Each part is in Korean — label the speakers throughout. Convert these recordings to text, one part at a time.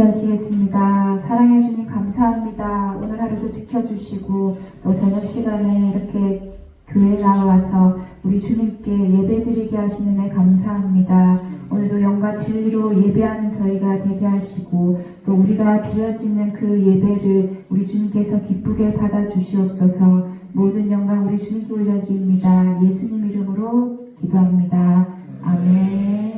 Speaker 1: 기도하시겠습니다. 사랑해 주님 감사합니다. 오늘 하루도 지켜주시고 또 저녁 시간에 이렇게 교회 나와서 우리 주님께 예배드리게 하시는 애 감사합니다. 오늘도 영과 진리로 예배하는 저희가 되게 하시고 또 우리가 드려지는 그 예배를 우리 주님께서 기쁘게 받아 주시옵소서. 모든 영광 우리 주님께 올려드립니다. 예수님 이름으로 기도합니다. 아멘.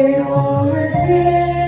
Speaker 2: always here.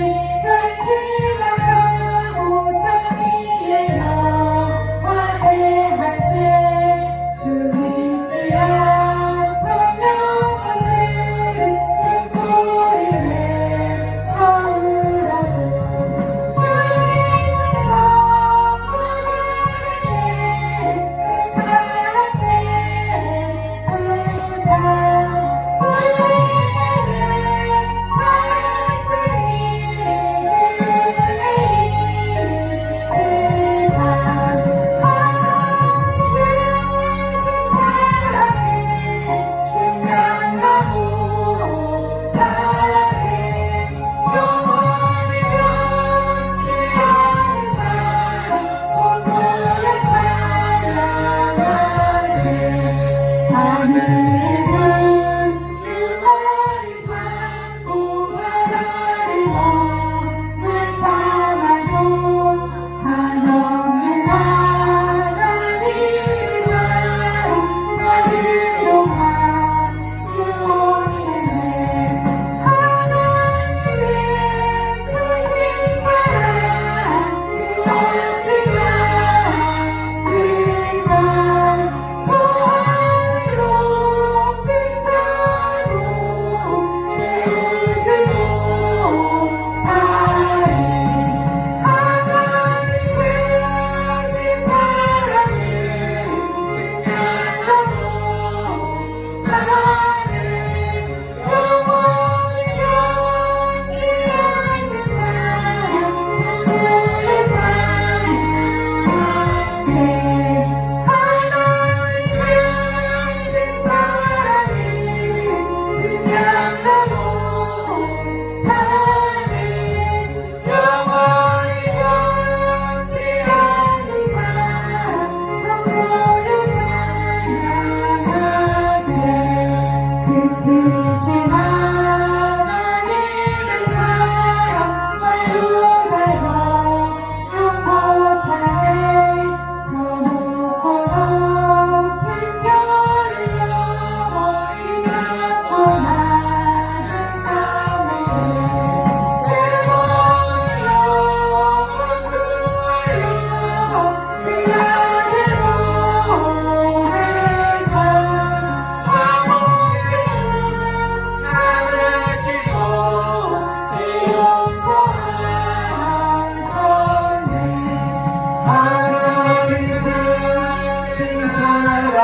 Speaker 2: 그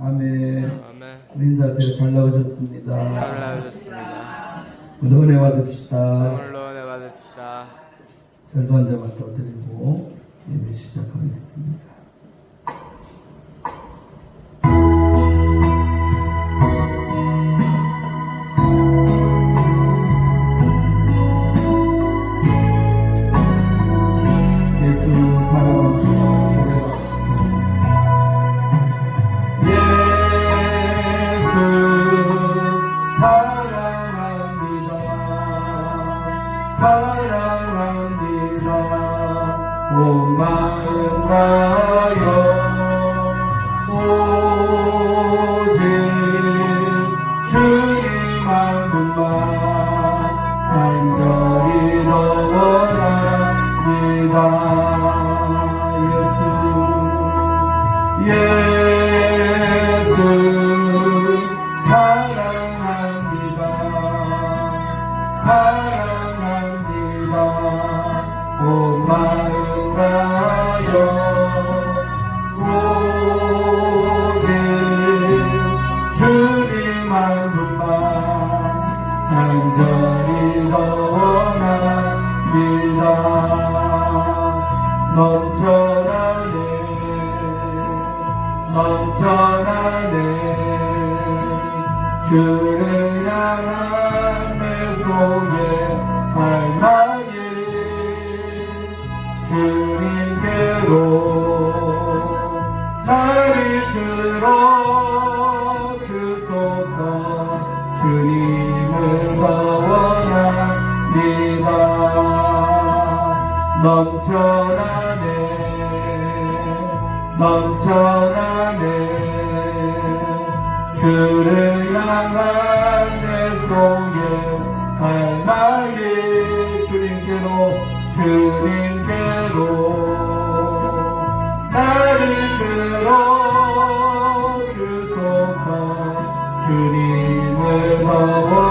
Speaker 3: 아멘, 민사세 잘 나오셨습니다. 오늘은 와둡시다. 죄송한데만 떠드리고 예배 시작하겠습니다. 다여 오직 주님 한 분만 간절히 원합니다. 예수 예수 사랑합니다. 사랑합니다. 온마 주님께로 나를 들어 주소서. 주님을 더 원합니다 넘쳐나네. 넘쳐나네. 주를 향한 내속 주님께로 나를 들어 주소서. 주님을 더원